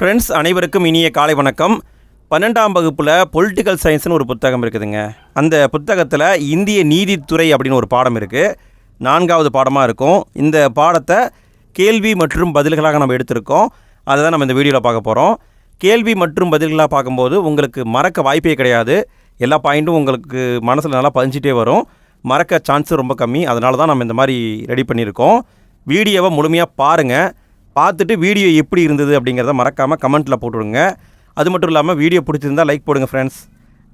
Friends அனைவருக்கும் இனிய காலை வணக்கம். பன்னெண்டாம் வகுப்பில் பொலிட்டிக்கல் சயின்ஸ்னு ஒரு புத்தகம் இருக்குதுங்க. அந்த புத்தகத்தில் இந்திய நீதித்துறை அப்படின்னு ஒரு பாடம் இருக்குது நான்காவது பாடமாக இருக்கும். இந்த பாடத்தை கேள்வி மற்றும் பதில்களாக நம்ம எடுத்திருக்கோம். அதை தான் நம்ம இந்த வீடியோவில் பார்க்க போகிறோம் கேள்வி மற்றும் பதில்களாக பார்க்கும்போது உங்களுக்கு மறக்க வாய்ப்பே கிடையாது. எல்லா பாயிண்ட்டும் உங்களுக்கு மனசில் நல்லா பதிஞ்சிட்டே வரும். மறக்க சான்ஸும் ரொம்ப கம்மி. அதனால தான் நம்ம இந்த மாதிரி ரெடி பண்ணியிருக்கோம். வீடியோவை முழுமையாக பாருங்கள் பார்த்துட்டு வீடியோ எப்படி இருந்தது அப்படிங்கிறத மறக்காமல் கமெண்ட்டில் போட்டுவிடுங்க அது மட்டும் இல்லாமல் வீடியோ பிடிச்சிருந்தா லைக் போடுங்க ஃப்ரெண்ட்ஸ்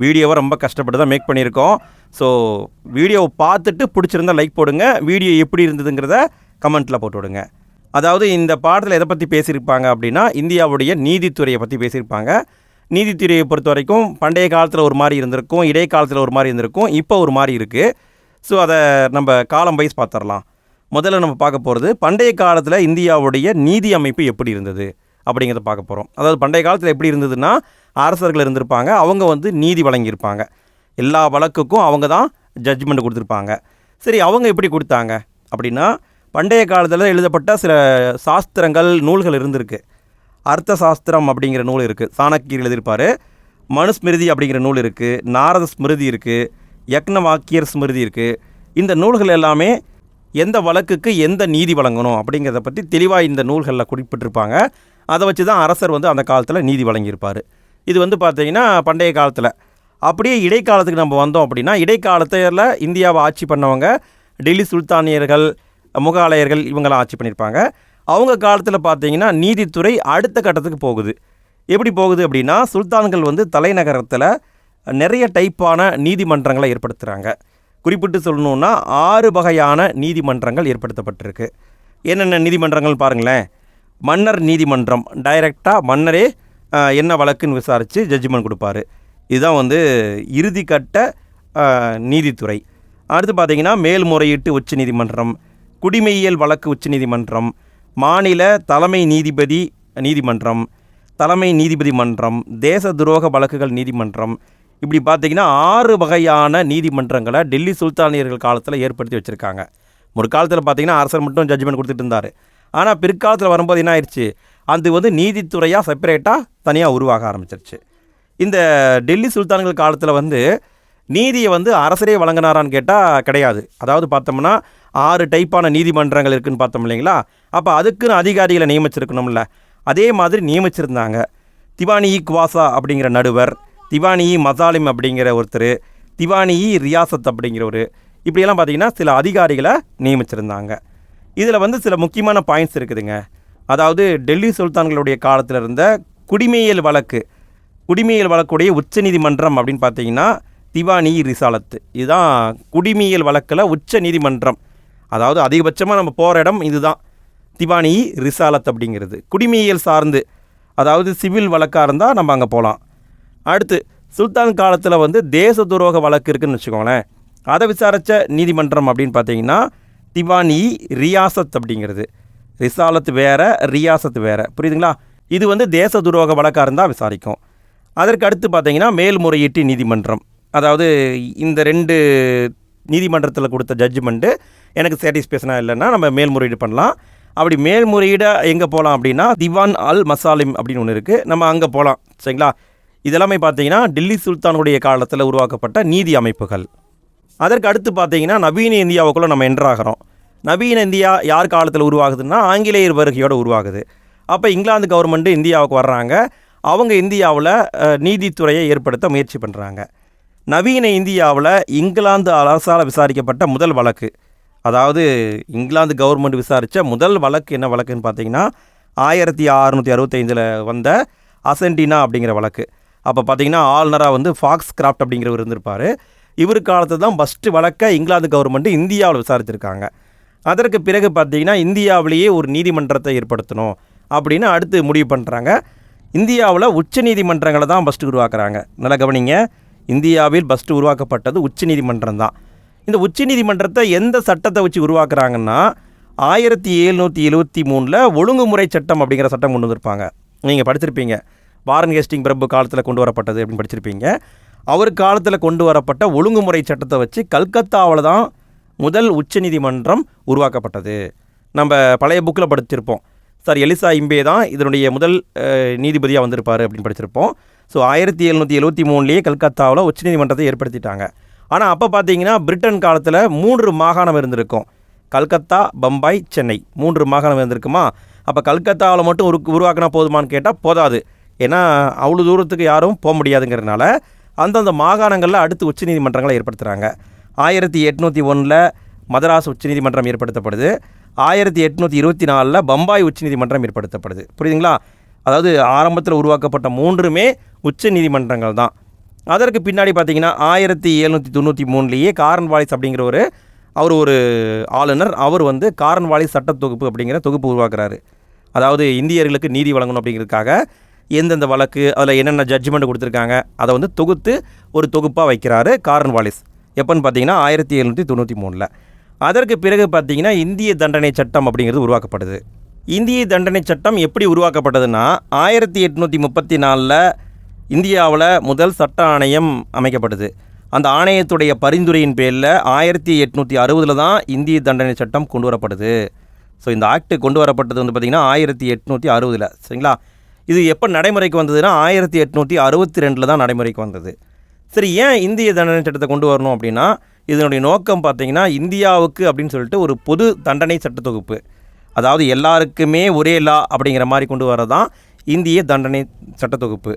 வீடியோவை ரொம்ப கஷ்டப்பட்டு தான் மேக் பண்ணியிருக்கோம். ஸோ வீடியோவை பார்த்துட்டு பிடிச்சிருந்தா லைக் போடுங்க. வீடியோ எப்படி இருந்ததுங்கிறத கமெண்ட்டில் போட்டு விடுங்க அதாவது இந்த பாடத்தில் எதை பற்றி பேசியிருப்பாங்க அப்படின்னா இந்தியாவுடைய நீதித்துறையை பற்றி பேசியிருப்பாங்க. நீதித்துறையை பொறுத்த வரைக்கும் பண்டைய காலத்தில் ஒரு மாதிரி இருந்திருக்கும் இடைக்காலத்தில் ஒரு மாதிரி இருந்திருக்கும் இப்போ ஒரு மாதிரி இருக்குது ஸோ அதை நம்ம காலம் வைஸ் பார்த்துடலாம். முதல்ல நம்ம பார்க்க போகிறது பண்டைய காலத்தில் இந்தியாவுடைய நீதி அமைப்பு எப்படி இருந்தது அப்படிங்கிறத பார்க்க போகிறோம் அதாவது பண்டைய காலத்தில் எப்படி இருந்ததுன்னா அரசர்கள் இருந்திருப்பாங்க அவங்க வந்து நீதி வழங்கியிருப்பாங்க. எல்லா வழக்குக்கும் அவங்க தான் ஜட்ஜ்மெண்ட் கொடுத்துருப்பாங்க. சரி அவங்க எப்படி கொடுத்தாங்க அப்படின்னா பண்டைய காலத்தில் எழுதப்பட்ட சில சாஸ்திரங்கள் நூல்கள் இருந்திருக்கு. அர்த்த சாஸ்திரம் அப்படிங்கிற நூல் இருக்குது சாணக்கியர் எழுதியிருப்பார். மனுஸ்மிருதி அப்படிங்கிற நூல் இருக்குது நாரத ஸ்மிருதி இருக்குது யக்ன வாக்கியர் ஸ்மிருதி இருக்குது இந்த நூல்கள் எல்லாமே எந்த வழக்குக்கு எந்த நீதி வழங்கணும் அப்படிங்கிறத பற்றி தெளிவாக இந்த நூல்களில் குறிப்பிட்டிருப்பாங்க. அதை வச்சு தான் அரசர் வந்து அந்த காலத்தில் நீதி வழங்கியிருப்பார். இது வந்து பார்த்திங்கன்னா பண்டைய காலத்தில். அப்படியே இடைக்காலத்துக்கு நம்ம வந்தோம் அப்படின்னா இடைக்காலத்தில் இந்தியாவை ஆட்சி பண்ணவங்க டெல்லி சுல்தானியர்கள் முகாலயர்கள் இவங்களாம் ஆட்சி பண்ணியிருப்பாங்க. அவங்க காலத்தில் பார்த்திங்கன்னா நீதித்துறை அடுத்த கட்டத்துக்கு போகுது. எப்படி போகுது அப்படின்னா சுல்தான்கள் வந்து தலைநகரத்தில் நிறைய டைப்பான நீதிமன்றங்களை ஏற்படுத்துகிறாங்க குறிப்பிட்டு சொல்லணுன்னா ஆறு வகையான நீதிமன்றங்கள் ஏற்படுத்தப்பட்டிருக்கு. என்னென்ன நீதிமன்றங்கள் பாருங்களேன். மன்னர் நீதிமன்றம் டைரெக்டாக மன்னரே என்ன வழக்குன்னு விசாரித்து ஜட்ஜ்மெண்ட் கொடுப்பாரு. இதுதான் வந்து இறுதிக்கட்ட நீதித்துறை. அடுத்து பார்த்தீங்கன்னா மேல்முறையீட்டு உச்ச நீதிமன்றம் குடிமையியல் வழக்கு உச்ச நீதிமன்றம் மாநில தலைமை நீதிபதி நீதிமன்றம் தலைமை நீதிபதி மன்றம் தேச துரோக வழக்குகள் நீதிமன்றம் இப்படி பார்த்தீங்கன்னா ஆறு வகையான நீதிமன்றங்களை டெல்லி சுல்தானியர்கள் காலத்தில் ஏற்படுத்தி வச்சுருக்காங்க. ஒரு காலத்தில் பார்த்தீங்கன்னா அரசர் மட்டும் ஜட்ஜ்மெண்ட் கொடுத்துட்டு இருந்தார். ஆனால் பிற்காலத்தில் வரும்போது என்ன ஆயிடுச்சு அது வந்து நீதித்துறையாக செப்பரேட்டாக தனியாக உருவாக ஆரம்பிச்சிருச்சு. இந்த டெல்லி சுல்தான்கள் காலத்தில் வந்து நீதியை வந்து அரசரே வழங்கினாரான்னு கேட்டால் கிடையாது. அதாவது பார்த்தோம்னா ஆறு டைப்பான நீதிமன்றங்கள் இருக்குதுன்னு பார்த்தோம் இல்லைங்களா? அப்போ அதுக்குன்னு அதிகாரிகளை நியமிச்சிருக்கணும்ல. அதே மாதிரி நியமிச்சிருந்தாங்க. திவானி இ குவாசா அப்படிங்கிற நடுவர் திவானி மசாலிம் அப்படிங்கிற ஒருத்தர் திவானி ரியாசத் அப்படிங்கிறவர் இப்படியெல்லாம் பார்த்தீங்கன்னா சில அதிகாரிகளை நியமிச்சிருந்தாங்க. இதில் வந்து சில முக்கியமான பாயிண்ட்ஸ் இருக்குதுங்க. அதாவது டெல்லி சுல்தான்களுடைய காலத்தில் இருந்த குடிமையியல் வழக்கு குடிமையியல் வழக்குடைய உச்சநீதிமன்றம் அப்படின்னு பார்த்தீங்கன்னா திவானி ரிசாலத்து இதுதான் குடிமையியல் வழக்கில் உச்ச நீதிமன்றம் அதாவது அதிகபட்சமாக நம்ம போகிற இடம் இதுதான். திவானி ரிசாலத் அப்படிங்கிறது. குடிமையியல் சார்ந்து அதாவது சிவில் வழக்காக இருந்தால் நம்ம அங்கே போகலாம் அடுத்து சுல்தான் காலத்தில் வந்து தேச துரோக வழக்கு இருக்குன்னு வச்சுக்கோங்களேன். அதை விசாரித்த நீதிமன்றம் அப்படின்னு பார்த்தீங்கன்னா திவானி ரியாசத் அப்படிங்கிறது. ரிசாலத் வேறு ரியாசத் வேறு. புரியுதுங்களா? இது வந்து தேச துரோக வழக்காக இருந்தால் விசாரிக்கும். அதற்கு அடுத்து பார்த்தீங்கன்னா மேல்முறையீட்டு நீதிமன்றம். அதாவது இந்த ரெண்டு நீதிமன்றத்தில் கொடுத்த ஜட்ஜ்மெண்ட்டு எனக்கு சாட்டிஸ்ஃபேஷனாக இல்லைன்னா நம்ம மேல்முறையீடு பண்ணலாம். அப்படி மேல்முறையீட எங்கே போகலாம் அப்படின்னா திவான் அல் மசாலிம் அப்படின்னு ஒன்று இருக்குது நம்ம அங்கே போகலாம் சரிங்களா? இதெல்லாமே பார்த்தீங்கன்னா டெல்லி சுல்தானுடைய காலத்தில் உருவாக்கப்பட்ட நீதி அமைப்புகள். அதற்கு அடுத்து பார்த்தீங்கன்னா நவீன இந்தியாவுக்குள்ளே நம்ம என்ட்ராகிறோம் நவீன இந்தியா யார் காலத்தில் உருவாகுதுன்னா ஆங்கிலேயர் வருகையோடு உருவாகுது. அப்போ இங்கிலாந்து கவர்மெண்ட்டு இந்தியாவுக்கு வர்றாங்க. அவங்க இந்தியாவில் நீதித்துறையை ஏற்படுத்த முயற்சி பண்ணுறாங்க நவீன இந்தியாவில் இங்கிலாந்து அரசால் விசாரிக்கப்பட்ட முதல் வழக்கு. அதாவது இங்கிலாந்து கவர்மெண்ட் விசாரித்த முதல் வழக்கு என்ன வழக்குன்னு பார்த்தீங்கன்னா ஆயிரத்தி அறுநூற்றி அறுபத்தைந்தில் வந்த அசென்டினா அப்படிங்கிற வழக்கு. அப்போ பார்த்தீங்கன்னா ஆளுநராக வந்து ஃபாக்ஸ் கிராஃப்ட் அப்படிங்கிறவர் இருந்திருப்பார். இவர் காலத்தில் தான் ஃபஸ்ட்டு வழக்க இங்கிலாந்து கவர்மெண்ட் இந்தியாவில் விசாரிச்சிருக்காங்க. அதற்கு பிறகு பார்த்தீங்கன்னா இந்தியாவிலேயே ஒரு நீதிமன்றத்தை ஏற்படுத்தணும் அப்படின்னு அடுத்து முடிவு பண்ணுறாங்க இந்தியாவில் உச்ச நீதிமன்றங்களை தான் ஃபஸ்ட்டு உருவாக்குறாங்க. நல்லா கவனிங்க. இந்தியாவில் ஃபஸ்ட்டு உருவாக்கப்பட்டது உச்ச நீதிமன்றம் தான். இந்த உச்ச நீதிமன்றத்தை எந்த சட்டத்தை வச்சு உருவாக்குறாங்கன்னா ஆயிரத்தி எழுநூற்றி எழுபத்தி மூணில் ஒழுங்குமுறை சட்டம் அப்படிங்கிற சட்டம் கொண்டு வந்திருப்பாங்க. நீங்கள் படிச்சிருப்பீங்க. வாரன் ஹேஸ்டிங் பிரபு காலத்தில் கொண்டு வரப்பட்டது அப்படின்னு படிச்சிருப்பீங்க. அவர் காலத்தில் கொண்டு வரப்பட்ட ஒழுங்குமுறை சட்டத்தை வச்சு கல்கத்தாவில் தான் முதல் உச்சநீதிமன்றம் உருவாக்கப்பட்டது. நம்ம பழைய புக்கில் படிச்சிருப்போம். சார் எலிசா இம்பே தான் இதனுடைய முதல் நீதிபதியாக வந்திருப்பார் அப்படின்னு படிச்சிருப்போம். ஸோ ஆயிரத்தி எழுநூற்றி எழுபத்தி மூணுலேயே கல்கத்தாவில் உச்சநீதிமன்றத்தை ஏற்படுத்திட்டாங்க. ஆனால் அப்போ பார்த்தீங்கன்னா பிரிட்டன் காலத்தில் மூன்று மாகாணம் இருந்திருக்கும். கல்கத்தா பம்பாய் சென்னை. மூன்று மாகாணம் இருந்திருக்குமா? அப்போ கல்கத்தாவில் மட்டும் உரு உருவாக்கினா போதுமான்னு கேட்டால் போதாது. ஏன்னா அவ்வளோ தூரத்துக்கு யாரும் போக முடியாதுங்கிறதுனால அந்தந்த மாகாணங்களில் அடுத்து உச்சநீதிமன்றங்களை ஏற்படுத்துகிறாங்க ஆயிரத்தி எட்நூற்றி ஒன்றில் மதராஸ் உச்சநீதிமன்றம் ஏற்படுத்தப்படுது. ஆயிரத்தி எட்நூற்றி இருபத்தி நாலில் பம்பாய் உச்சநீதிமன்றம் ஏற்படுத்தப்படுது. புரியுதுங்களா? அதாவது ஆரம்பத்தில் உருவாக்கப்பட்ட மூன்றுமே உச்ச நீதிமன்றங்கள் தான். அதற்கு பின்னாடி பார்த்திங்கன்னா ஆயிரத்தி எழுநூற்றி தொண்ணூற்றி மூணுலேயே காரன் வாலிஸ் அப்படிங்கிற ஒரு அவர் ஒரு ஆளுநர் அவர் வந்து காரன் வாலிஸ் சட்ட தொகுப்பு அப்படிங்கிற தொகுப்பு உருவாக்குறாரு. அதாவது இந்தியர்களுக்கு நீதி வழங்கணும் அப்படிங்கிறதுக்காக எந்தெந்த வழக்கு அதில் என்னென்ன ஜட்ஜ்மெண்ட் கொடுத்துருக்காங்க அதை வந்து தொகுத்து ஒரு தொகுப்பாக வைக்கிறாரு காரன் வாலிஸ். எப்போன்னு பார்த்தீங்கன்னா ஆயிரத்தி எழுநூற்றி தொண்ணூற்றி மூணில். அதற்கு பிறகு பார்த்தீங்கன்னா இந்திய தண்டனை சட்டம் அப்படிங்கிறது உருவாக்கப்படுது. இந்திய தண்டனை சட்டம் எப்படி உருவாக்கப்பட்டதுன்னா ஆயிரத்தி எட்நூற்றி முப்பத்தி நாலில் இந்தியாவில் முதல் சட்ட ஆணையம் அமைக்கப்படுது அந்த ஆணையத்துடைய பரிந்துரையின் பேரில் ஆயிரத்தி எட்நூற்றி அறுபதில் தான் இந்திய தண்டனை சட்டம் கொண்டு வரப்படுது ஸோ இந்த ஆக்ட் கொண்டு வரப்பட்டது வந்து பார்த்திங்கன்னா ஆயிரத்தி எட்நூற்றி அறுபதில். சரிங்களா? இது எப்போ நடைமுறைக்கு வந்ததுன்னா ஆயிரத்தி எட்நூற்றி அறுபத்தி ரெண்டில் தான் நடைமுறைக்கு வந்தது. சரி ஏன் இந்திய தண்டனை சட்டத்தை கொண்டு வரணும் அப்படின்னா இதனுடைய நோக்கம் பார்த்திங்கன்னா இந்தியாவுக்கு அப்படின்னு சொல்லிட்டு ஒரு பொது தண்டனை சட்ட தொகுப்பு. அதாவது எல்லாருக்குமே ஒரே லா அப்படிங்கிற மாதிரி கொண்டு வரதான் இந்திய தண்டனை சட்ட தொகுப்பு.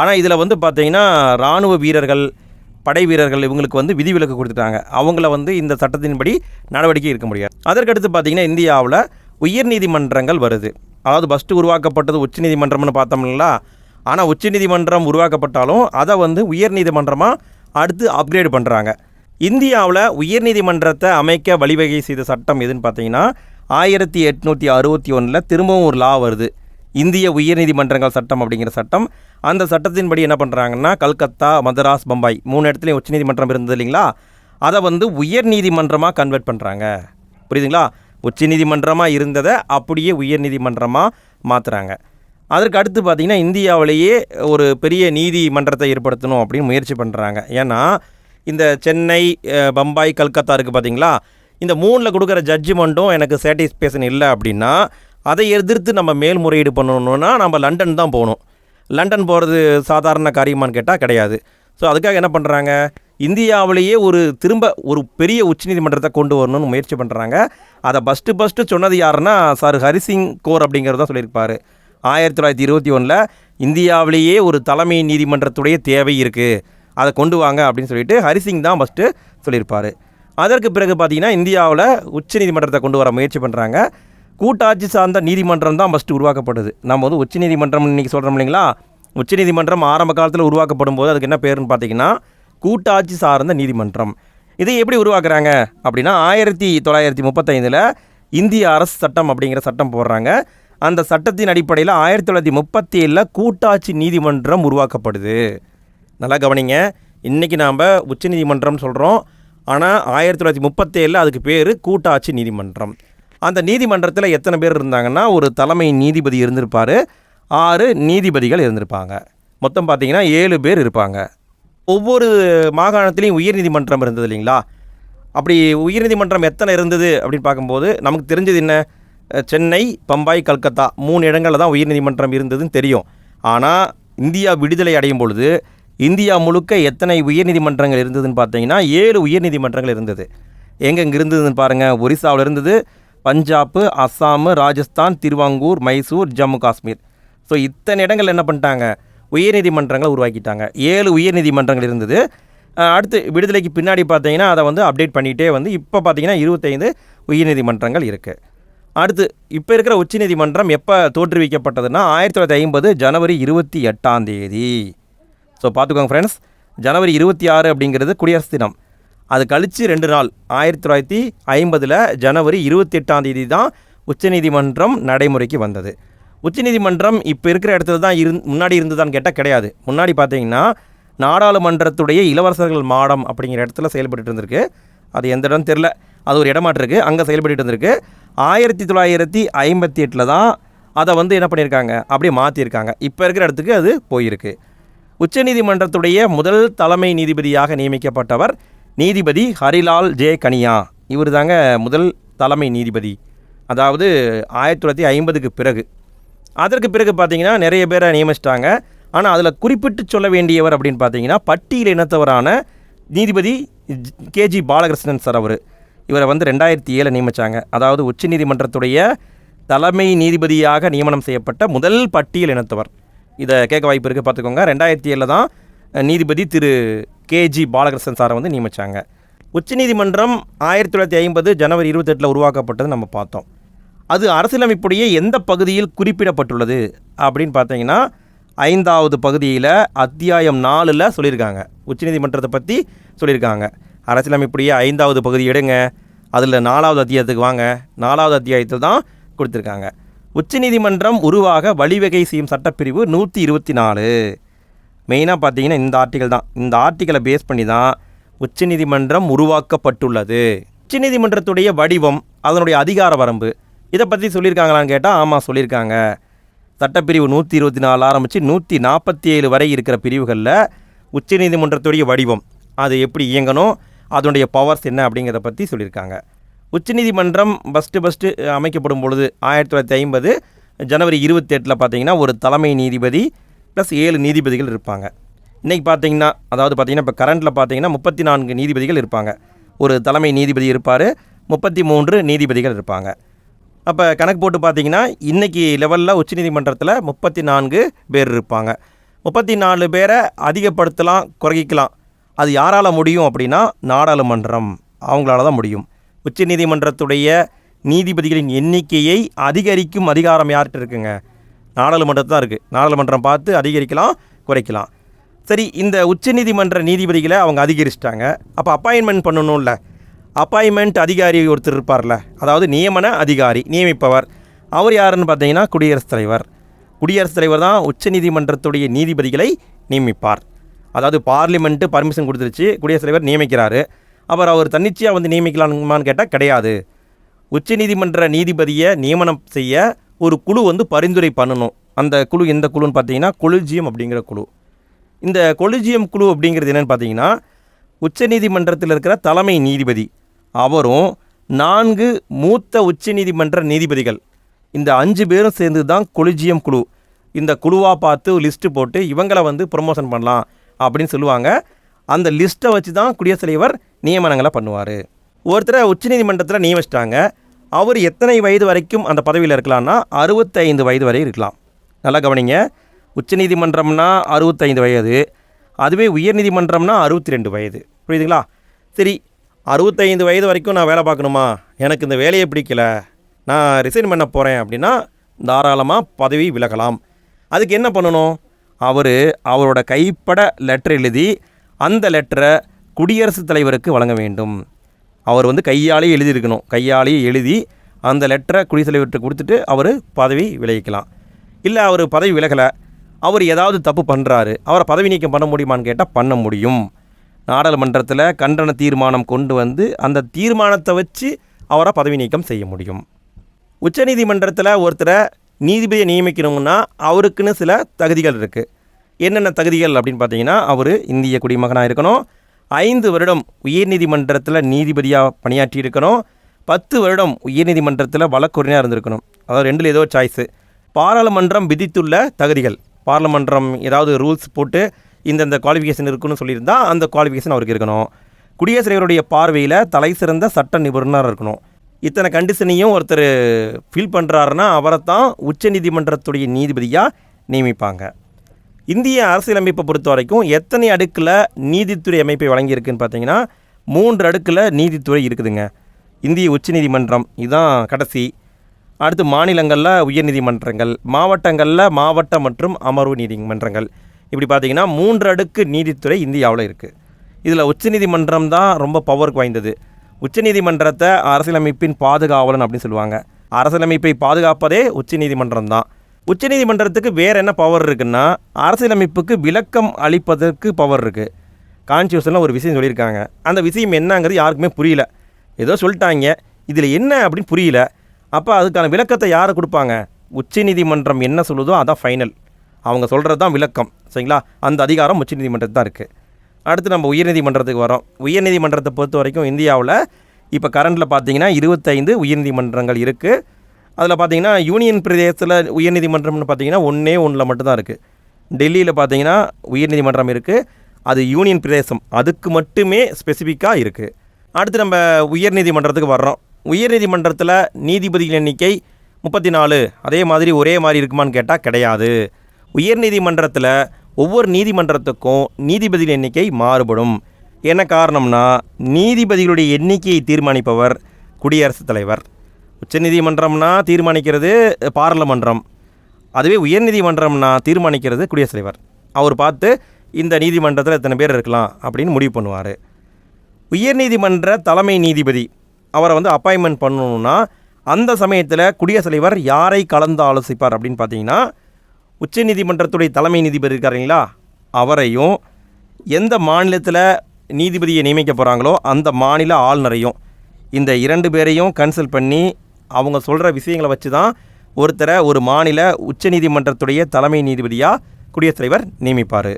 ஆனால் இதில் வந்து பார்த்தீங்கன்னா இராணுவ வீரர்கள் படை வீரர்கள் இவங்களுக்கு வந்து விதிவிலக்கு கொடுத்துட்டாங்க. அவங்கள வந்து இந்த சட்டத்தின்படி நடவடிக்கை இருக்க முடியாது. அதற்கடுத்து பார்த்தீங்கன்னா இந்தியாவில் உயர்நீதிமன்றங்கள் வருது. அதாவது ஃபஸ்ட்டு உருவாக்கப்பட்டது உச்சநீதிமன்றம்னு பார்த்தோம்னா ஆனால் உச்சநீதிமன்றம் உருவாக்கப்பட்டாலும் அதை வந்து உயர்நீதிமன்றமாக அடுத்து அப்கிரேட் பண்ணுறாங்க இந்தியாவில் உயர்நீதிமன்றத்தை அமைக்க வழிவகை செய்த சட்டம் எதுன்னு பார்த்தீங்கன்னா ஆயிரத்தி எட்நூற்றி அறுபத்தி ஒன்றில் திரும்பவும் ஒரு லா வருது. இந்திய உயர்நீதிமன்றங்கள் சட்டம் அப்படிங்கிற சட்டம். அந்த சட்டத்தின்படி என்ன பண்ணுறாங்கன்னா கல்கத்தா மதராஸ் பம்பாய் மூணு இடத்துலையும் உச்சநீதிமன்றம் இருந்தது இல்லைங்களா? அதை வந்து உயர்நீதிமன்றமாக கன்வெர்ட் பண்ணுறாங்க புரியுதுங்களா? உச்சநீதிமன்றமாக இருந்ததை அப்படியே உயர்நீதிமன்றமாக மாற்றுறாங்க அதற்கு அடுத்து பார்த்திங்கன்னா இந்தியாவிலேயே ஒரு பெரிய நீதிமன்றத்தை ஏற்படுத்தணும் அப்படின்னு முயற்சி பண்ணுறாங்க ஏன்னா இந்த சென்னை பம்பாய் கல்கத்தா இருக்குது பார்த்தீங்களா இந்த மூணில் கொடுக்குற ஜட்ஜ்மெண்ட்டும் எனக்கு சாட்டிஸ்ஃபேஷன் இல்லை அப்படின்னா அதை எதிர்த்து நம்ம மேல்முறையீடு பண்ணணுன்னா நம்ம லண்டன் தான் போகணும். லண்டன் போகிறது சாதாரண காரியமான்னு கேட்டால் கிடையாது. ஸோ அதுக்காக என்ன பண்ணுறாங்க இந்தியாவிலேயே ஒரு திரும்ப ஒரு பெரிய உச்சநீதிமன்றத்தை கொண்டு வரணும்னு முயற்சி பண்ணுறாங்க அதை ஃபஸ்ட்டு ஃபஸ்ட்டு சொன்னது யாருன்னா சார் ஹரிசிங் கோர் அப்படிங்கிறது தான் சொல்லியிருப்பார். ஆயிரத்தி தொள்ளாயிரத்தி இருபத்தி ஒன்றில் இந்தியாவிலேயே ஒரு தலைமை நீதிமன்றத்துடைய தேவை இருக்குது அதை கொண்டு வாங்க அப்படின்னு சொல்லிட்டு ஹரிசிங் தான் ஃபஸ்ட்டு சொல்லியிருப்பார். அதற்கு பிறகு பார்த்தீங்கன்னா இந்தியாவில் உச்சநீதிமன்றத்தை கொண்டு வர முயற்சி பண்ணுறாங்க கூட்டாட்சி சார்ந்த நீதிமன்றம் தான் ஃபஸ்ட்டு உருவாக்கப்படுது நம்ம வந்து உச்சநீதிமன்றம் இன்றைக்கி சொல்கிறோம் இல்லைங்களா? உச்சநீதிமன்றம் ஆரம்ப காலத்தில் உருவாக்கப்படும் போது அதுக்கு என்ன பேருன்னு பார்த்தீங்கன்னா கூட்டாட்சி சார்ந்த நீதிமன்றம். இதை எப்படி உருவாக்குறாங்க அப்படின்னா ஆயிரத்தி தொள்ளாயிரத்தி முப்பத்தைந்தில் இந்திய அரசு சட்டம் அப்படிங்கிற சட்டம் போடுறாங்க. அந்த சட்டத்தின் அடிப்படையில் ஆயிரத்தி தொள்ளாயிரத்தி முப்பத்தி ஏழில் கூட்டாட்சி நீதிமன்றம் உருவாக்கப்படுது. நல்லா கவனிங்க. இன்றைக்கி நாம் உச்சநீதிமன்றம் சொல்கிறோம் ஆனால் ஆயிரத்தி தொள்ளாயிரத்தி முப்பத்தேழில் அதுக்கு பேர் கூட்டாட்சி நீதிமன்றம். அந்த நீதிமன்றத்தில் எத்தனை பேர் இருந்தாங்கன்னா ஒரு தலைமை நீதிபதி இருந்திருப்பார். ஆறு நீதிபதிகள் இருந்திருப்பாங்க. மொத்தம் பார்த்தீங்கன்னா ஏழு பேர் இருப்பாங்க. ஒவ்வொரு மாகாணத்துலேயும் உயர்நீதிமன்றம் இருந்தது இல்லைங்களா? அப்படி உயர்நீதிமன்றம் எத்தனை இருந்தது அப்படின்னு பார்க்கும்போது நமக்கு தெரிஞ்சது என்ன? சென்னை பம்பாய் கல்கத்தா மூணு இடங்களில் தான் உயர்நீதிமன்றம் இருந்ததுன்னு தெரியும். ஆனால் இந்தியா விடுதலை அடையும் பொழுது இந்தியா முழுக்க எத்தனை உயர்நீதிமன்றங்கள் இருந்ததுன்னு பார்த்தீங்கன்னா ஏழு உயர்நீதிமன்றங்கள் இருந்தது. எங்கெங்கே இருந்ததுன்னு பாருங்கள் ஒரிசாவில் இருந்தது. பஞ்சாப் அஸ்ஸாம் ராஜஸ்தான் திருவாங்கூர் மைசூர் ஜம்மு காஷ்மீர். ஸோ இத்தனை இடங்கள் என்ன பண்ணிட்டாங்க? உயர்நீதிமன்றங்களை உருவாக்கிட்டாங்க. ஏழு உயர்நீதிமன்றங்கள் இருந்தது. அடுத்து விடுதலைக்கு பின்னாடி பார்த்தீங்கன்னா அதை வந்து அப்டேட் பண்ணிகிட்டே வந்து இப்போ பார்த்தீங்கன்னா இருபத்தைந்து உயர்நீதிமன்றங்கள் இருக்குது அடுத்து இப்போ இருக்கிற உச்சநீதிமன்றம் எப்போ தோற்றுவிக்கப்பட்டதுன்னா ஆயிரத்தி தொள்ளாயிரத்தி ஐம்பது ஜனவரி இருபத்தி எட்டாம் தேதி. ஸோ பார்த்துக்கோங்க ஃப்ரெண்ட்ஸ் ஜனவரி இருபத்தி ஆறு அப்படிங்கிறது குடியரசு தினம். அது கழித்து ரெண்டு நாள். ஆயிரத்தி தொள்ளாயிரத்தி ஐம்பதில் ஜனவரி இருபத்தி எட்டாம் தேதி தான் உச்சநீதிமன்றம் நடைமுறைக்கு வந்தது. உச்சநீதிமன்றம் இப்போ இருக்கிற இடத்துல தான் இருந் முன்னாடி இருந்ததான்னு கேட்டால் கிடையாது. முன்னாடி பார்த்தீங்கன்னா நாடாளுமன்றத்துடைய இளவரசர்கள் மாடம் அப்படிங்கிற இடத்துல செயல்பட்டு இருந்திருக்கு. அது எந்த இடம் தெரில அது ஒரு இடமாட்டு இருக்குது அங்கே செயல்பட்டு இருந்திருக்கு. ஆயிரத்தி தொள்ளாயிரத்தி ஐம்பத்தி எட்டில் தான் அதை வந்து என்ன பண்ணியிருக்காங்க? அப்படியே மாற்றியிருக்காங்க இப்போ இருக்கிற இடத்துக்கு அது போயிருக்கு. உச்சநீதிமன்றத்துடைய முதல் தலைமை நீதிபதியாக நியமிக்கப்பட்டவர் நீதிபதி ஹரிலால் ஜே. கனியா. இவர் தாங்க முதல் தலைமை நீதிபதி. அதாவது ஆயிரத்தி தொள்ளாயிரத்தி ஐம்பதுக்கு பிறகு. அதற்கு பிறகு பார்த்தீங்கன்னா நிறைய பேரை நியமிச்சிட்டாங்க. ஆனால் அதில் குறிப்பிட்டு சொல்ல வேண்டியவர் அப்படின்னு பார்த்தீங்கன்னா பட்டியல் இனத்தவரான நீதிபதி கேஜி பாலகிருஷ்ணன் சார் அவர். இவரை வந்து ரெண்டாயிரத்தி ஏழில் நியமித்தாங்க அதாவது உச்சநீதிமன்றத்துடைய தலைமை நீதிபதியாக நியமனம் செய்யப்பட்ட முதல் பட்டியல் இனத்தவர். இதை கேட்க வாய்ப்பு இருக்குது பார்த்துக்கோங்க. ரெண்டாயிரத்தி ஏழில் தான் நீதிபதி திரு கேஜி பாலகிருஷ்ணன் சாரை வந்து நியமித்தாங்க உச்சநீதிமன்றம் ஆயிரத்தி தொள்ளாயிரத்தி ஐம்பது ஜனவரி இருபத்தெட்டில் உருவாக்கப்பட்டது நம்ம பார்த்தோம். அது அரசியலமைப்புடைய எந்த பகுதியில் குறிப்பிடப்பட்டுள்ளது அப்படின்னு பார்த்தீங்கன்னா ஐந்தாவது பகுதியில் அத்தியாயம் நாலில் சொல்லியிருக்காங்க. உச்சநீதிமன்றத்தை பற்றி சொல்லியிருக்காங்க. அரசியலமைப்புடைய ஐந்தாவது பகுதி எடுங்க. அதில் நாலாவது அத்தியாயத்துக்கு வாங்க. நாலாவது அத்தியாயத்தில் தான் கொடுத்துருக்காங்க. உச்சநீதிமன்றம் உருவாக வழிவகை செய்யும் சட்டப்பிரிவு நூற்றி இருபத்தி நாலு. மெயினாக பார்த்தீங்கன்னா இந்த ஆர்டிக்கல் தான். இந்த ஆர்டிக்கலை பேஸ் பண்ணி தான் உச்சநீதிமன்றம் உருவாக்கப்பட்டுள்ளது. உச்சநீதிமன்றத்துடைய வடிவம் அதனுடைய அதிகார வரம்பு இதை பற்றி சொல்லியிருக்காங்களான்னு கேட்டால் ஆமாம் சொல்லியிருக்காங்க. சட்டப்பிரிவு நூற்றி இருபத்தி நாலு ஆரம்பித்து நூற்றி நாற்பத்தி ஏழு வரை இருக்கிற பிரிவுகளில் உச்சநீதிமன்றத்துடைய வடிவம் அது எப்படி இயங்கணும் அதனுடைய பவர்ஸ் என்ன அப்படிங்கிறத பற்றி சொல்லியிருக்காங்க. உச்சநீதிமன்றம் ஃபஸ்ட்டு ஃபஸ்ட்டு அமைக்கப்படும் பொழுது ஆயிரத்தி தொள்ளாயிரத்தி ஐம்பது ஜனவரி இருபத்தெட்டில் பார்த்தீங்கன்னா ஒரு தலைமை நீதிபதி ப்ளஸ் ஏழு நீதிபதிகள் இருப்பாங்க. இன்றைக்கி பார்த்தீங்கன்னா அதாவது பார்த்திங்கன்னா இப்போ கரண்ட்டில் பார்த்தீங்கன்னா முப்பத்தி நான்கு நீதிபதிகள் இருப்பாங்க. ஒரு தலைமை நீதிபதி இருப்பார் முப்பத்தி மூன்று நீதிபதிகள் இருப்பாங்க. அப்போ கணக்கு போட்டு பார்த்தீங்கன்னா இன்றைக்கி லெவலில் உச்சநீதிமன்றத்தில் முப்பத்தி நான்கு பேர் இருப்பாங்க. முப்பத்தி நாலு பேரை அதிகப்படுத்தலாம் குறைக்கலாம். அது யாரால் முடியும் அப்படின்னா நாடாளுமன்றம். அவங்களால தான் முடியும். உச்சநீதிமன்றத்துடைய நீதிபதிகளின் எண்ணிக்கையை அதிகரிக்கும் அதிகாரம் யார்கிட்ட இருக்குங்க? நாடாளுமன்றம் தான் இருக்குது நாடாளுமன்றம் பார்த்து அதிகரிக்கலாம் குறைக்கலாம். சரி இந்த உச்சநீதிமன்ற நீதிபதிகளை அவங்க அதிகரிச்சிட்டாங்க. அப்போ அப்பாயின்மெண்ட் பண்ணணும்ல. அப்பாயின்மெண்ட் அதிகாரி ஒருத்தர் இருப்பார்ல அதாவது நியமன அதிகாரி நியமிப்பவர். அவர் யாருன்னு பார்த்தீங்கன்னா குடியரசுத் தலைவர். குடியரசுத் தலைவர் தான் உச்சநீதிமன்றத்துடைய நீதிபதிகளை நியமிப்பார். அதாவது பார்லிமெண்ட்டு பர்மிஷன் கொடுத்துருச்சு குடியரசுத் தலைவர் நியமிக்கிறாரு. அவர் அவர் தன்னிச்சையாக வந்து நியமிக்கலாமான்னு கேட்டால் கிடையாது. உச்சநீதிமன்ற நீதிபதியை நியமனம் செய்ய ஒரு குழு வந்து பரிந்துரை பண்ணணும். அந்த குழு எந்த குழுன்னு பார்த்தீங்கன்னா கொலிஜியம் அப்படிங்கிற குழு. இந்த கொலிஜியம் குழு அப்படிங்கிறது என்னென்னு பார்த்தீங்கன்னா உச்சநீதிமன்றத்தில் இருக்கிற தலைமை நீதிபதி அவரும் நான்கு மூத்த உச்சநீதிமன்ற நீதிபதிகள். இந்த அஞ்சு பேரும் சேர்ந்து தான் கொலிஜியம் குழு. இந்த குழுவாக பார்த்து லிஸ்ட்டு போட்டு இவங்களை வந்து ப்ரொமோஷன் பண்ணலாம் அப்படின்னு சொல்லுவாங்க. அந்த லிஸ்ட்டை வச்சு தான் குடியரசுத் தலைவர் நியமனங்களை பண்ணுவார். ஒருத்தரை உச்சநீதிமன்றத்தில் நியமிச்சிட்டாங்க. அவர் எத்தனை வயது வரைக்கும் அந்த பதவியில் இருக்கலாம்னா அறுபத்தைந்து வயது வரை இருக்கலாம். நல்லா கவனிங்க. உச்சநீதிமன்றம்னா அறுபத்தைந்து வயது. அதுவே உயர்நீதிமன்றம்னா அறுபத்தி ரெண்டு வயது. புரியுதுங்களா? சரி அறுபத்தைந்து வயது வரைக்கும் நான் வேலை பார்க்கணுமா? எனக்கு இந்த வேலையை பிடிக்கல. நான் ரிசைன் பண்ண போகிறேன் அப்படின்னா தாராளமாக பதவி விலகலாம். அதுக்கு என்ன பண்ணணும்? அவர் அவரோட கைப்பட லெட்டர் எழுதி அந்த லெட்டரை குடியரசுத் தலைவருக்கு வழங்க வேண்டும். அவர் வந்து கையாலேயே எழுதியிருக்கணும். கையாலேயே எழுதி அந்த லெட்டரை குடியரசுத் தலைவர்கிட்ட கொடுத்துட்டு அவர் பதவி விலகிக்கலாம். இல்லை அவர் பதவி விலகலை. அவர் ஏதாவது தப்பு பண்ணுறாரு அவரை பதவி நீக்கம் பண்ண முடியுமான்னு கேட்டால் பண்ண முடியும். நாடாளுமன்றத்தில் கண்டன தீர்மானம் கொண்டு வந்து அந்த தீர்மானத்தை வச்சு அவரை பதவி நீக்கம் செய்ய முடியும். உச்சநீதிமன்றத்தில் ஒருத்தரை நீதிபதியை நியமிக்கணும்னா அவருக்குன்னு சில தகுதிகள் இருக்குது என்னென்ன தகுதிகள் அப்படின்னு பார்த்தீங்கன்னா அவர் இந்திய குடிமகனாக இருக்கணும். ஐந்து வருடம் உயர்நீதிமன்றத்தில் நீதிபதியாக பணியாற்றி இருக்கணும். பத்து வருடம் உயர்நீதிமன்றத்தில் வழக்குறையாக இருந்திருக்கணும். அதாவது ரெண்டில் ஏதோ சாய்ஸு பாராளுமன்றம் விதித்துள்ள தகுதிகள். பாராளுமன்றம் ஏதாவது ரூல்ஸ் போட்டு இந்தந்த குவாலிஃபிகேஷன் இருக்குன்னு சொல்லியிருந்தால் அந்த குவாலிஃபிகேஷன் அவருக்கு இருக்கணும். குடியரசுத் தலைவருடைய பார்வையில் தலை சிறந்த சட்ட நிபுணர் இருக்கணும். இத்தனை கண்டிஷனையும் ஒருத்தர் ஃபில் பண்ணுறாருன்னா அவரை தான் உச்சநீதிமன்றத்துடைய நீதிபதியாக நியமிப்பாங்க. இந்திய அரசியலமைப்பை பொறுத்த வரைக்கும் எத்தனை அடுக்கில் நீதித்துறை அமைப்பை வழங்கியிருக்குன்னு பார்த்தீங்கன்னா மூன்று அடுக்கில் நீதித்துறை இருக்குதுங்க. இந்திய உச்சநீதிமன்றம் இதுதான் கடைசி. அடுத்து மாநிலங்களில் உயர்நீதிமன்றங்கள் மாவட்டங்களில் மாவட்ட மற்றும் அமர்வு நீதிமன்றங்கள். இப்படி பார்த்தீங்கன்னா மூன்று அடுக்கு நீதித்துறை இந்தியாவில் இருக்குது இதில் உச்சநீதிமன்றம் தான் ரொம்ப பவருக்கு வாய்ந்தது. உச்சநீதிமன்றத்தை அரசியலமைப்பின் பாதுகாவலன் அப்படின்னு சொல்லுவாங்க. அரசியலமைப்பை பாதுகாப்பதே உச்சநீதிமன்றம் தான். உச்சநீதிமன்றத்துக்கு வேறு என்ன பவர் இருக்குன்னா அரசியலமைப்புக்கு விளக்கம் அளிப்பதற்கு பவர் இருக்குது கான்ஸ்டியூஷனில் ஒரு விஷயம் சொல்லியிருக்காங்க. அந்த விஷயம் என்னங்கிறது யாருக்குமே புரியல. ஏதோ சொல்லிட்டாங்க. இதில் என்ன அப்படின்னு புரியல. அப்போ அதுக்கான விளக்கத்தை யார் கொடுப்பாங்க? உச்சநீதிமன்றம் என்ன சொல்லுதோ அதான் ஃபைனல் அவங்க சொல்கிறது தான் விளக்கம் சரிங்களா? அந்த அதிகாரம் உச்சநீதிமன்றத்து தான் இருக்குது அடுத்து நம்ம உயர்நீதிமன்றத்துக்கு வரோம். உயர்நீதிமன்றத்தை பொறுத்த வரைக்கும் இந்தியாவில் இப்போ கரண்டில் பார்த்தீங்கன்னா இருபத்தைந்து உயர்நீதிமன்றங்கள் இருக்குது அதில் பார்த்தீங்கன்னா யூனியன் பிரதேசத்தில் உயர்நீதிமன்றம்னு பார்த்தீங்கன்னா ஒன்றே ஒன்றில் மட்டும்தான் இருக்குது டெல்லியில் பார்த்தீங்கன்னா உயர்நீதிமன்றம் இருக்குது அது யூனியன் பிரதேசம். அதுக்கு மட்டுமே ஸ்பெசிஃபிக்காக இருக்குது அடுத்து நம்ம உயர்நீதிமன்றத்துக்கு வர்றோம். உயர்நீதிமன்றத்தில் நீதிபதிகள் எண்ணிக்கை முப்பத்தி நாலு. அதே மாதிரி ஒரே மாதிரி இருக்குமான்னு கேட்டால் கிடையாது. உயர்நீதிமன்றத்தில் ஒவ்வொரு நீதிமன்றத்துக்கும் நீதிபதிகள் எண்ணிக்கை மாறுபடும். என்ன காரணம்னா நீதிபதிகளுடைய எண்ணிக்கையை தீர்மானிப்பவர் குடியரசுத் தலைவர். உச்சநீதிமன்றம்னா தீர்மானிக்கிறது பாராளுமன்றம். அதுவே உயர்நீதிமன்றம்னா தீர்மானிக்கிறது குடியரசுத் தலைவர். அவர் பார்த்து இந்த நீதிமன்றத்தில் எத்தனை பேர் இருக்கலாம் அப்படின்னு முடிவு பண்ணுவார். உயர்நீதிமன்ற தலைமை நீதிபதி அவரை வந்து அப்பாயின்மெண்ட் பண்ணணுன்னா அந்த சமயத்தில் குடியரசுத் தலைவர் யாரை கலந்து ஆலோசிப்பார் அப்படின்னு பார்த்தீங்கன்னா உச்சநீதிமன்றத்துடைய தலைமை நீதிபதி இருக்காருங்களா? அவரையும் எந்த மாநிலத்தில் நீதிபதியை நியமிக்க போகிறாங்களோ அந்த மாநில ஆளுநரையும் இந்த இரண்டு பேரையும் கன்சல்ட் பண்ணி அவங்க சொல்கிற விஷயங்களை வச்சு தான் ஒருத்தரை ஒரு மாநில உச்சநீதிமன்றத்துடைய தலைமை நீதிபதியாக குடியரசுத் தலைவர் நியமிப்பார்.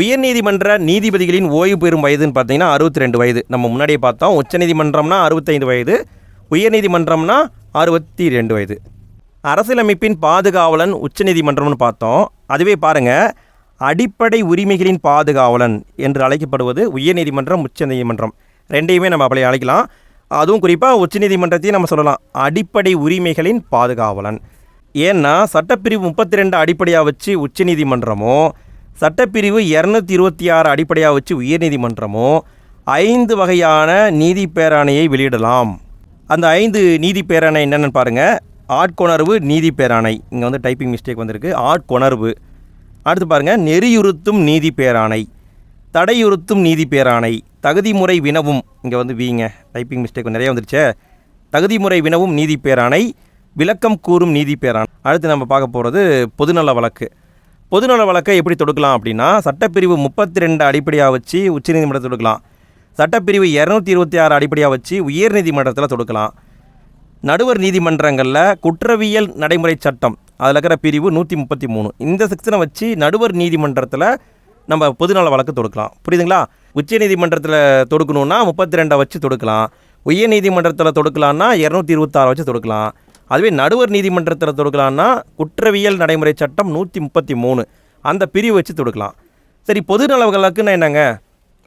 உயர்நீதிமன்ற நீதிபதிகளின் ஓய்வு பெறும் வயதுன்னு பார்த்தீங்கன்னா அறுபத்தி ரெண்டு வயது. நம்ம முன்னாடியே பார்த்தோம் உச்சநீதிமன்றம்னா அறுபத்தைந்து வயது உயர்நீதிமன்றம்னா அறுபத்தி ரெண்டு வயது. அரசியலமைப்பின் பாதுகாவலன் உச்சநீதிமன்றம்னு பார்த்தோம். அதுவே பாருங்கள் அடிப்படை உரிமைகளின் பாதுகாவலன் என்று அழைக்கப்படுவது உயர்நீதிமன்றம் உச்சநீதிமன்றம். ரெண்டையுமே நம்ம அப்படி அழைக்கலாம். அதுவும் குறிப்பாக உச்சநீதிமன்றத்தையும் நம்ம சொல்லலாம். அடிப்படை உரிமைகளின் பாதுகாவலன். ஏன்னா சட்டப்பிரிவு முப்பத்தி ரெண்டு அடிப்படையாக வச்சு உச்சநீதிமன்றமோ சட்டப்பிரிவு இரநூத்தி இருபத்தி ஆறு அடிப்படையாக வச்சு உயர்நீதிமன்றமோ ஐந்து வகையான நீதி பேராணையை வெளியிடலாம். அந்த ஐந்து நீதி பேராணை என்னென்னு பாருங்கள் ஆட்கொணர்வு நீதி பேராணை. இங்கே வந்து டைப்பிங் மிஸ்டேக் வந்திருக்கு. ஆட்கொணர்வு அடுத்து பாருங்கள் நெறியுறுத்தும் நீதி பேராணை. தடையுறுத்தும் நீதி பேராணை. தகுதிமுறை வினவும். இங்கே வந்து வீங்க டைப்பிங் மிஸ்டேக் நிறைய வந்துருச்சே. தகுதிமுறை வினவும் நீதி பேராணை. விளக்கம் கூறும் நீதி பேராணை. அடுத்து நம்ம பார்க்க போகிறது பொதுநல வழக்கு. பொதுநல வழக்கை எப்படி தொடுக்கலாம் அப்படின்னா சட்டப்பிரிவு முப்பத்தி ரெண்டு அடிப்படையாக வச்சு உச்சநீதிமன்றத்தில் தொடுக்கலாம். சட்டப்பிரிவு இரநூத்தி இருபத்தி ஆறு அடிப்படையாக வச்சு உயர்நீதிமன்றத்தில் தொடுக்கலாம். நடுவர் நீதிமன்றங்களில் குற்றவியல் நடைமுறை சட்டம். அதில் இருக்கிற பிரிவு நூற்றி முப்பத்தி மூணு இந்த செக்ஷனை வச்சு நடுவர் நீதிமன்றத்தில் நம்ம பொதுநல வழக்கு தொடுக்கலாம். புரியுதுங்களா? உச்ச நீதிமன்றத்தில் தொடுக்கணுன்னா முப்பத்தி ரெண்டை வச்சு தொடுக்கலாம். உயர் நீதிமன்றத்தில் தொடுக்கலான்னா இரநூத்தி இருபத்தாறு வச்சு தொடுக்கலாம். அதுவே நடுவர் நீதிமன்றத்தில் தொடுக்கலான்னா குற்றவியல் நடைமுறை சட்டம் நூற்றி முப்பத்தி மூணு அந்த பிரிவு வச்சு தொடுக்கலாம். சரி பொதுநல வழக்குன்னா என்னங்க?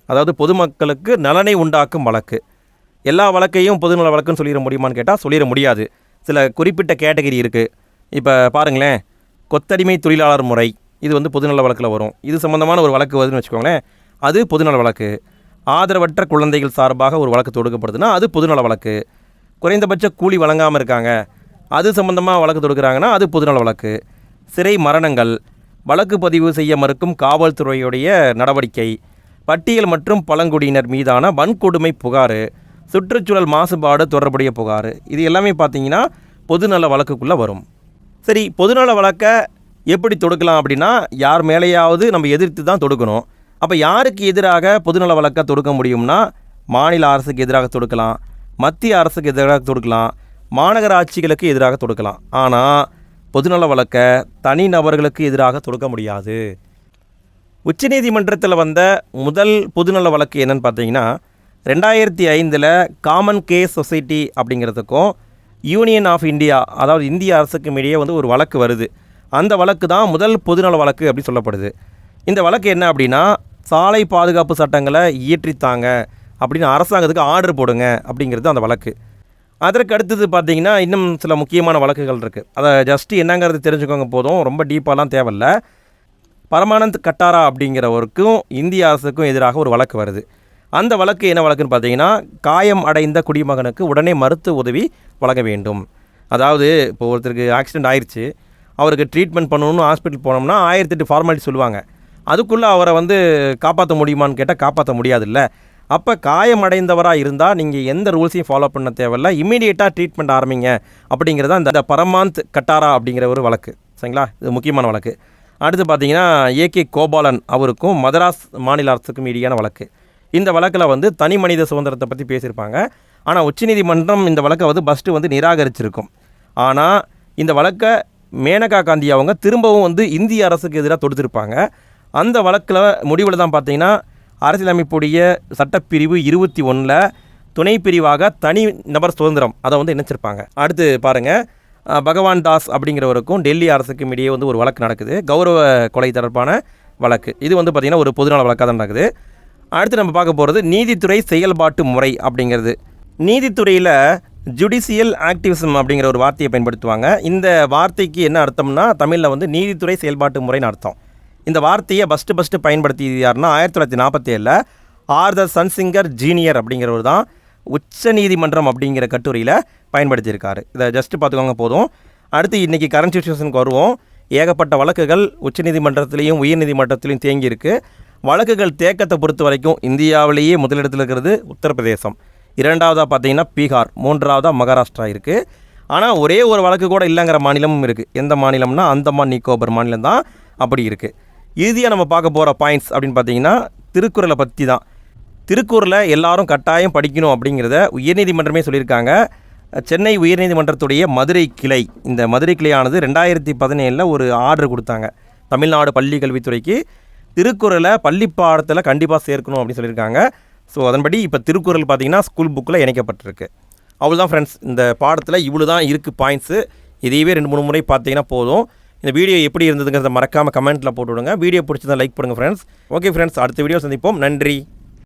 அதாவது பொதுமக்களுக்கு நலனை உண்டாக்கும் வழக்கு. எல்லா வழக்கையும் பொதுநல வழக்குன்னு சொல்லிட முடியுமான்னு கேட்டால் சொல்லிட முடியாது. சில குறிப்பிட்ட கேட்டகரி இருக்குது இப்போ பாருங்களேன் கொத்தடிமை தொழிலாளர் முறை இது வந்து பொதுநல வழக்கில் வரும். இது சம்மந்தமான ஒரு வழக்கு வருதுன்னு வச்சுக்கோங்களேன் அது பொதுநல வழக்கு. ஆதரவற்ற குழந்தைகள் சார்பாக ஒரு வழக்கு தொடுக்கப்படுதுன்னா அது பொதுநல வழக்கு. குறைந்தபட்ச கூலி வழங்காமல் இருக்காங்க அது சம்மந்தமாக வழக்கு தொடுக்கிறாங்கன்னா அது பொதுநல வழக்கு. சிறை மரணங்கள் வழக்கு பதிவு செய்ய மறுக்கும் காவல்துறையுடைய நடவடிக்கை பட்டியல் மற்றும் பழங்குடியினர் மீதான வன்கொடுமை புகார் சுற்றுச்சூழல் மாசுபாடு தொடர்புடைய புகார். இது எல்லாமே பார்த்தீங்கன்னா பொதுநல வழக்குக்குள்ளே வரும். சரி பொதுநல வழக்கை எப்படி தொடுக்கலாம் அப்படின்னா யார் மேலேயாவது நம்ம எதிர்த்து தான் தொடுக்கணும். அப்போ யாருக்கு எதிராக பொதுநல வழக்கை தொடுக்க முடியும்னா மாநில அரசுக்கு எதிராக தொடுக்கலாம் மத்திய அரசுக்கு எதிராக தொடுக்கலாம் மாநகராட்சிகளுக்கு எதிராக தொடுக்கலாம். ஆனால் பொதுநல வழக்கை தனிநபர்களுக்கு எதிராக தொடுக்க முடியாது. உச்சநீதிமன்றத்தில் வந்த முதல் பொதுநல வழக்கு என்னன்னு பார்த்தீங்கன்னா ரெண்டாயிரத்தி ஐந்தில் காமன் கேஸ் சொசைட்டி அப்படிங்கிறதுக்கும் யூனியன் ஆஃப் இந்தியா அதாவது இந்திய அரசுக்கும் இடையே வந்து ஒரு வழக்கு வருது. அந்த வழக்கு தான் முதல் பொதுநல வழக்கு அப்படி சொல்லப்படுது. இந்த வழக்கு என்ன அப்படின்னா சாலை பாதுகாப்பு சட்டங்களை இயற்றித்தாங்க அப்படின்னு அரசாங்கத்துக்கு ஆர்டர் போடுங்க அப்படிங்கிறது அந்த வழக்கு. அதற்கு அடுத்தது பார்த்திங்கன்னா இன்னும் சில முக்கியமான வழக்குகள் இருக்குது அதை ஜஸ்ட்டு என்னங்கிறது தெரிஞ்சுக்கோங்க போதும் ரொம்ப டீப்பாலாம் தேவையில்ல. பரமானந்த் கட்டாரா அப்படிங்கிறவருக்கும் இந்திய அரசுக்கும் எதிராக ஒரு வழக்கு வருது. அந்த வழக்கு என்ன வழக்குன்னு பார்த்தீங்கன்னா காயம் அடைந்த குடிமகனுக்கு உடனே மருத்துவ உதவி வழங்க வேண்டும். அதாவது இப்போ ஒருத்தருக்கு ஆக்சிடென்ட் ஆயிடுச்சு அவருக்கு ட்ரீட்மெண்ட் பண்ணணும்னு ஹாஸ்பிட்டல் போனோம்னா ஆயிரத்தெட்டு ஃபார்மாலிட்டி சொல்லுவாங்க. அதுக்குள்ளே அவரை வந்து காப்பாற்ற முடியுமான்னு கேட்டால் காப்பாற்ற முடியாதுல்ல. அப்போ காயமடைந்தவராக இருந்தால் நீங்கள் எந்த ரூல்ஸையும் ஃபாலோ பண்ண தேவையில்ல. இம்மீடியட்டாக ட்ரீட்மெண்ட் ஆரம்பிங்க. அப்படிங்கிறது அந்த பரமாந்த் கட்டாரா அப்படிங்கிற ஒரு வழக்கு. சரிங்களா? இது முக்கியமான வழக்கு. அடுத்து பார்த்தீங்கன்னா ஏகே கோபாலன் அவருக்கும் மதராஸ் மாநில அரசுக்கும் இடையான வழக்கு. இந்த வழக்கில் வந்து தனி மனித சுதந்திரத்தை பற்றி பேசியிருப்பாங்க. ஆனால் உச்சநீதிமன்றம் இந்த வழக்கை வந்து ஃபஸ்ட்டு வந்து நிராகரிச்சிருக்கும். ஆனால் இந்த வழக்கை மேனகா காந்தி அவங்க திரும்பவும் வந்து இந்திய அரசுக்கு எதிராக தொடுத்திருப்பாங்க. அந்த வழக்கில் முடிவில் தான் பார்த்தீங்கன்னா அரசியலமைப்புடைய சட்டப்பிரிவு இருபத்தி ஒன்றில் துணை பிரிவாக தனி நபர் சுதந்திரம் அதை வந்து இணைச்சிருப்பாங்க. அடுத்து பாருங்கள் பகவான் தாஸ் அப்படிங்கிறவருக்கும் டெல்லி அரசுக்கும் இடையே வந்து ஒரு வழக்கு நடக்குது. கௌரவ கொலை தொடர்பான வழக்கு. இது வந்து பார்த்திங்கன்னா ஒரு பொதுநல வழக்காக தான் நடக்குது. அடுத்து நம்ம பார்க்க போகிறது நீதித்துறை செயல்பாட்டு முறை அப்படிங்கிறது. நீதித்துறையில் ஜுடிஷியல் ஆக்டிவிசம் அப்படிங்கிற ஒரு வார்த்தையை பயன்படுத்துவாங்க. இந்த வார்த்தைக்கு என்ன அர்த்தம்னா தமிழில் வந்து நீதித்துறை செயல்பாட்டு முறைன்னு அர்த்தம். இந்த வார்த்தையை ஃபஸ்ட்டு ஃபஸ்ட்டு பயன்படுத்தியது யாருன்னா ஆயிரத்தி தொள்ளாயிரத்தி நாற்பத்தேழில் ஆர்தர் சன்சிங்கர் ஜீனியர் அப்படிங்கிறவர் தான் உச்ச நீதிமன்றம் அப்படிங்கிற கட்டுரையில் பயன்படுத்தியிருக்காரு. இதை ஜஸ்ட்டு பார்த்துக்கோங்க போதும். அடுத்து இன்றைக்கி கரண்ட் சுச்சுவேஷனுக்கு வருவோம். ஏகப்பட்ட வழக்குகள் உச்சநீதிமன்றத்திலையும் உயர்நீதிமன்றத்திலையும் தேங்கியிருக்கு. வழக்குகள் தேக்கத்தை பொறுத்த வரைக்கும் இந்தியாவிலேயே முதலிடத்தில் இருக்கிறது உத்தரப்பிரதேசம். இரண்டாவதாக பார்த்தீங்கன்னா பீகார் மூன்றாவதாக மகாராஷ்டிரா இருக்குது ஆனால் ஒரே ஒரு வழக்கு கூட இல்லைங்கிற மாநிலமும் இருக்குது எந்த மாநிலம்னா அந்தமான் நிக்கோபர் மாநிலம் தான் அப்படி இருக்குது இறுதியாக நம்ம பார்க்க போகிற பாயிண்ட்ஸ் அப்படின்னு பார்த்தீங்கன்னா திருக்குறளை பற்றி தான். திருக்குறளை எல்லாரும் கட்டாயம் படிக்கணும் அப்படிங்கிறத உயர்நீதிமன்றமே சொல்லியிருக்காங்க. சென்னை உயர்நீதிமன்றத்துடைய மதுரை கிளை. இந்த மதுரை கிளையானது ரெண்டாயிரத்தி பதினேழில் ஒரு ஆர்டர் கொடுத்தாங்க. தமிழ்நாடு பள்ளி கல்வித்துறைக்கு திருக்குறளை பள்ளி பாடத்தில் கண்டிப்பாக சேர்க்கணும் அப்படின்னு சொல்லியிருக்காங்க. ஸோ அதன்படி இப்போ திருக்குறள் பார்த்தீங்கன்னா ஸ்கூல் புக்கில் இணைக்கப்பட்டிருக்கு. அவ்வளோதான் ஃப்ரெண்ட்ஸ் இந்த பாடத்தில் இவ்வளோ தான் இருக்குது பாயிண்ட்ஸு இதையவே ரெண்டு மூணு முறை பார்த்தீங்கன்னா போதும். இந்த வீடியோ எப்படி இருந்ததுங்கிறத மறக்காமல் கமெண்ட்டில் போட்டு விடுங்க வீடியோ பிடிச்சதை லைக் பண்ணுங்கள் ஃப்ரெண்ட்ஸ் ஓகே ஃப்ரெண்ட்ஸ் அடுத்த வீடியோ சந்திப்போம். நன்றி.